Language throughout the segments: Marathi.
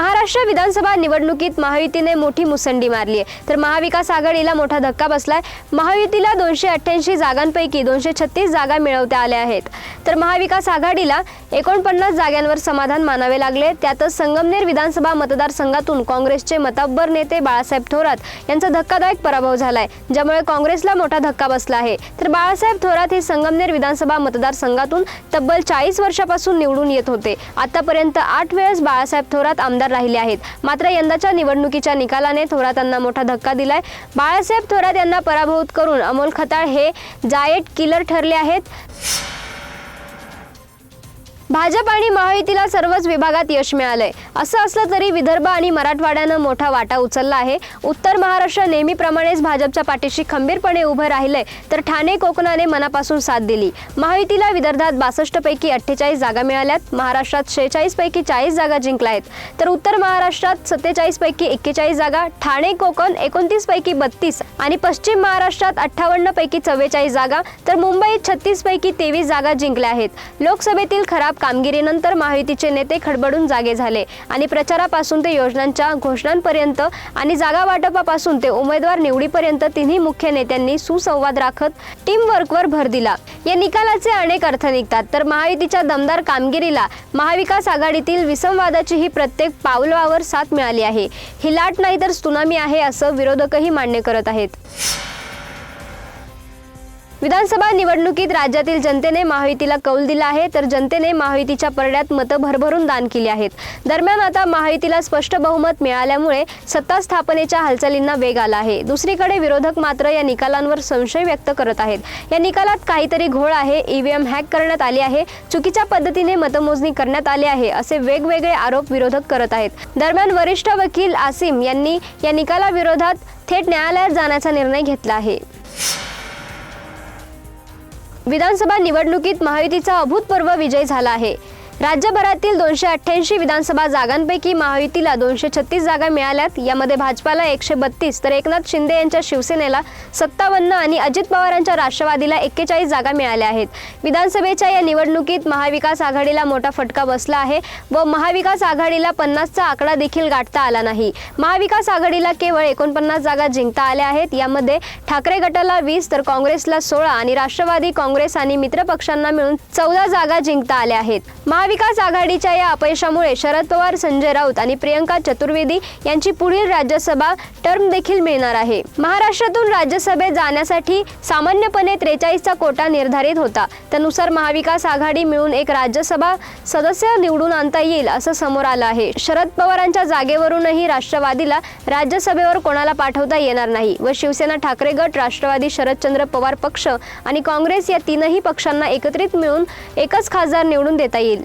महाराष्ट्र विधानसभा निवडणुकीत महायुतीने मोठी मुसंडी मारली आहे. तर महाविकास आघाडीला मोठा धक्का बसलाय. महायुतीला दोनशे अठ्ठ्याऐंशी जागांपैकी दोनशे छत्तीस जागा मिळवता आल्या आहेत. तर महाविकास आघाडीला एकोणपन्नास जागांवर समाधान मानावे लागले. त्यातच संगमनेर विधानसभा मतदारसंघातून काँग्रेसचे मतब्बर नेते बाळासाहेब थोरात यांचा धक्कादायक पराभव झालाय ज्यामुळे काँग्रेसला मोठा धक्का बसला आहे. तर बाळासाहेब थोरात हे संगमनेर विधानसभा मतदारसंघातून तब्बल चाळीस वर्षापासून निवडून येत होते. आतापर्यंत आठ वेळेस बाळासाहेब थोरात आमदार राहिले आहेत. मात्र यंदाच्या निवडणुकीच्या निकालाने थोरातांना मोठा धक्का दिलाय. बाळासाहेब थोरात यांना पराभूत करून अमोल खताळ हे जायट किलर ठरले आहेत. भाजप आणि महायुतीला सर्वच विभागात यश मिळालंय. असं असलं तरी विदर्भ आणि मराठवाड्यानं मोठा वाटा उचलला आहे. उत्तर महाराष्ट्र नेहमीप्रमाणेच भाजपच्या पाठीशी खंबीरपणे उभं राहिलंय तर ठाणे कोकणाने मनापासून साथ दिली. महायुतीला विदर्भात बासष्ट पैकी अठ्ठेचाळीस जागा मिळाल्यात महाराष्ट्रात शेहेचाळीस पैकी चाळीस जागा जिंकल्या आहेत तर उत्तर महाराष्ट्रात सत्तेचाळीस पैकी एक्केचाळीस जागा ठाणे कोकण एकोणतीस पैकी बत्तीस आणि पश्चिम महाराष्ट्रात अठ्ठावन्न पैकी चव्वेचाळीस जागा तर मुंबईत छत्तीस पैकी तेवीस जागा जिंकल्या आहेत. लोकसभेतील खराब कामगिरीनंतर महायुतीचे नेते खडबडून जागे झाले आणि प्रचारापासून ते योजनांच्या घोषणांपर्यंत आणि जागा वाटपापासून ते उमेदवार निवडीपर्यंत तिन्ही मुख्य नेत्यांनी सुसंवाद राखत टीम वर्कवर भर दिला. या निकालाचे अनेक अर्थ निघतात तर महायुतीच्या दमदार कामगिरीला महाविकास आघाडीतील विसंवादाची ही प्रत्येक पावलावर साथ मिळाली आहे. ही लाट नाही तर सुनामी आहे असं विरोधकही मान्य करत आहेत. विधानसभा निवडणुकीत राज्यातील जनतेने महायुतीला कौल दिला आहे तर जनतेने महायुतीच्या परड्यात मतं भरभरून दान केली आहेत. दरम्यान आता महायुतीला स्पष्ट बहुमत मिळाल्यामुळे सत्ता स्थापनेच्या हालचालींना वेग आला आहे. दुसरीकडे विरोधक मात्र या निकालांवर संशय व्यक्त करत आहेत. या निकालात काहीतरी घोळ आहे ईव्हीएम हॅक करण्यात आली आहे चुकीच्या पद्धतीने मतमोजणी करण्यात आली आहे असे वेगवेगळे आरोप विरोधक करत आहेत. दरम्यान वरिष्ठ वकील आसिम यांनी या निकालाविरोधात थेट न्यायालयात जाण्याचा निर्णय घेतला आहे. विधानसभा निवडणुकीत महायुतीचा अभूतपूर्व विजय झाला आहे. राज्यभरातील दोनशे अठ्ठ्याऐंशी विधानसभा जागांपैकी महायुतीला दोनशे छत्तीस जागा मिळाल्यात. यामध्ये भाजपाला एकशे बत्तीस तर एकनाथ शिंदे यांच्या शिवसेनेला सत्तावन्न आणि अजित पवारांच्या राष्ट्रवादीला एक्केचाळीस जागा मिळाल्या आहेत. विधानसभेच्या या निवडणुकीत महाविकास आघाडीला मोठा फटका बसला आहे व महाविकास आघाडीला पन्नासचा आकडा देखील गाठता आला नाही. महाविकास आघाडीला केवळ एकोणपन्नास जागा जिंकता आल्या आहेत. यामध्ये ठाकरे गटाला वीस तर काँग्रेसला सोळा आणि राष्ट्रवादी काँग्रेस आणि मित्रपक्षांना मिळून चौदा जागा जिंकता आल्या आहेत. महाविकास आघाडीच्या या अपयशामुळे शरद पवार संजय राऊत आणि प्रियंका चतुर्वेदी यांची पुढील राज्यसभा टर्म देखील मिळणार आहे. महाराष्ट्रातून राज्यसभेत जाण्यासाठी सामान्यपणे त्रेचाळीसचा कोटा निर्धारित होता. त्यानुसार महाविकास आघाडी मिळून एक राज्यसभा सदस्य निवडून आणता येईल असं समोर आलं आहे. शरद पवारांच्या जागेवरूनही राष्ट्रवादीला राज्यसभेवर कोणाला पाठवता येणार नाही व शिवसेना ठाकरे गट राष्ट्रवादी शरदचंद्र पवार पक्ष आणि काँग्रेस या तीनही पक्षांना एकत्रित मिळून एकच खासदार निवडून देता येईल.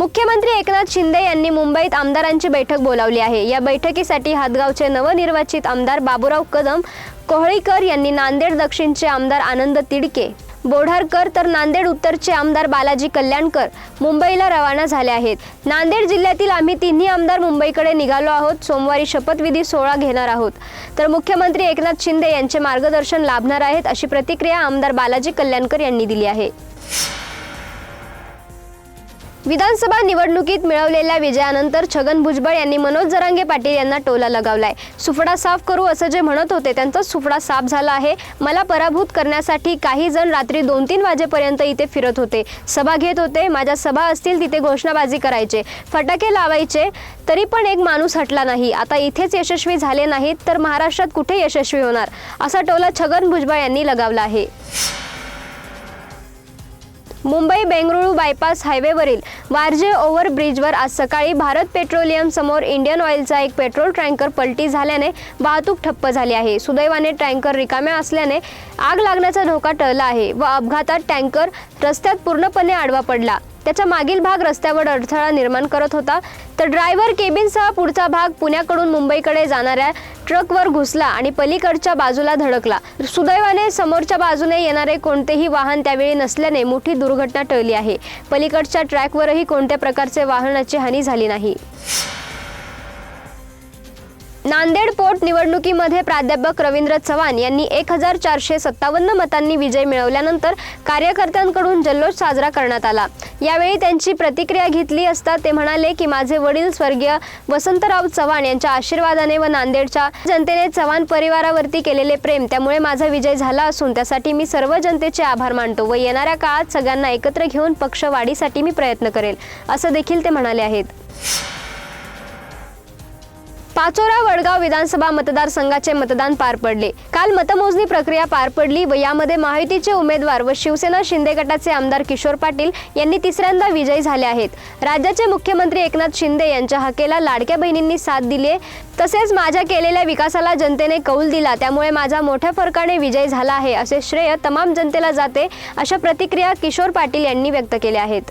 मुख्यमंत्री एकनाथ शिंदे यांनी मुंबईत आमदारांची बैठक बोलावली आहे. या बैठकीसाठी हातगावचे नवनिर्वाचित आमदार बाबूराव कदम कोहळीकर यांनी नांदेड दक्षिणचे आमदार आनंद तिडके बोढारकर तर नांदेड उत्तरचे आमदार बालाजी कल्याणकर मुंबईला रवाना झाले आहेत. नांदेड जिल्ह्यातील आम्ही तिन्ही आमदार मुंबईकडे निघालो आहोत. सोमवारी शपथविधी सोहळा घेणार आहोत. तर मुख्यमंत्री एकनाथ शिंदे यांचे मार्गदर्शन लाभणार आहेत अशी प्रतिक्रिया आमदार बालाजी कल्याणकर यांनी दिली आहे. विधानसभा निवडणुकीत मिळवलेल्या विजयानंतर छगन भुजबळ यांनी मनोज जरांगे पाटील यांना टोला लगावलाय. सुफडा साफ करू असं जे म्हणत होते त्यांचा सुफडा साफ झाला आहे. मला पराभूत करण्यासाठी काही जण रात्री दोन तीन वाजेपर्यंत इथे फिरत होते. सभा घेत होते. माझ्या सभा असतील तिथे घोषणाबाजी करायचे. फटाके लावायचे तरी पण एक माणूस हटला नाही. आता इथेच यशस्वी झाले नाहीत तर महाराष्ट्रात कुठे यशस्वी होणार? असा टोला छगन भुजबळ यांनी लगावला आहे. मुंबई बेंगळुरू बायपास हायवेवरील वारजे ओव्हरब्रिजवर आज सकाळी भारत पेट्रोलियम समोर इंडियन ऑइलचा एक पेट्रोल टँकर पलटी झाल्याने वाहतूक ठप्प झाली आहे. सुदैवाने टँकर रिकाम्या असल्याने आग लागण्याचा धोका टळला आहे व अपघातात टँकर रस्त्यात पूर्णपणे आडवा पडला. त्याचा मागील भाग रस्त्यावर अडथळा निर्माण करत होता. तर ड्रायव्हर केबिनसह पुढचा भाग पुण्याकडून मुंबईकडे जाणाऱ्या ट्रकवर घुसला आणि पलीकडच्या बाजूला धडकला. सुदैवाने समोरच्या बाजूने येणारे कोणतेही वाहन त्यावेळी नसल्याने मोठी दुर्घटना टळली आहे. पलीकडच्या ट्रॅकवरही कोणत्या प्रकारचे वाहनाची हानी झाली नाही. नांदेड पोट निवडणुकीमध्ये प्राध्यापक रवींद्र चव्हाण यांनी एक हजार चारशे सत्तावन्न मतांनी विजय मिळवल्यानंतर कार्यकर्त्यांकडून जल्लोष साजरा करण्यात आला. यावेळी त्यांची प्रतिक्रिया घेतली असता ते म्हणाले की माझे वडील स्वर्गीय वसंतराव चव्हाण यांच्या आशीर्वादाने व नांदेडच्या जनतेने चव्हाण परिवारावरती केलेले प्रेम त्यामुळे माझा विजय झाला असून त्यासाठी मी सर्व जनतेचे आभार मानतो व येणाऱ्या काळात सगळ्यांना एकत्र घेऊन पक्ष वाढीसाठी मी प्रयत्न करेल असं देखील ते म्हणाले आहेत. पाचोरा वडगाव विधानसभा मतदारसंघाचे मतदान पार पडले. काल मतमोजणी प्रक्रिया पार पडली व यामध्ये महायुतीचे उमेदवार व शिवसेना शिंदे गटाचे आमदार किशोर पाटील यांनी तिसऱ्यांदा विजयी झाले आहेत. राज्याचे मुख्यमंत्री एकनाथ शिंदे यांच्या हकेला लाडक्या बहिणींनी साथ दिली तसेच माझ्या केलेल्या विकासाला जनतेने कौल दिला त्यामुळे माझा मोठ्या फरकाने विजय झाला आहे असे श्रेय तमाम जनतेला जाते अशा प्रतिक्रिया किशोर पाटील यांनी व्यक्त केल्या आहेत.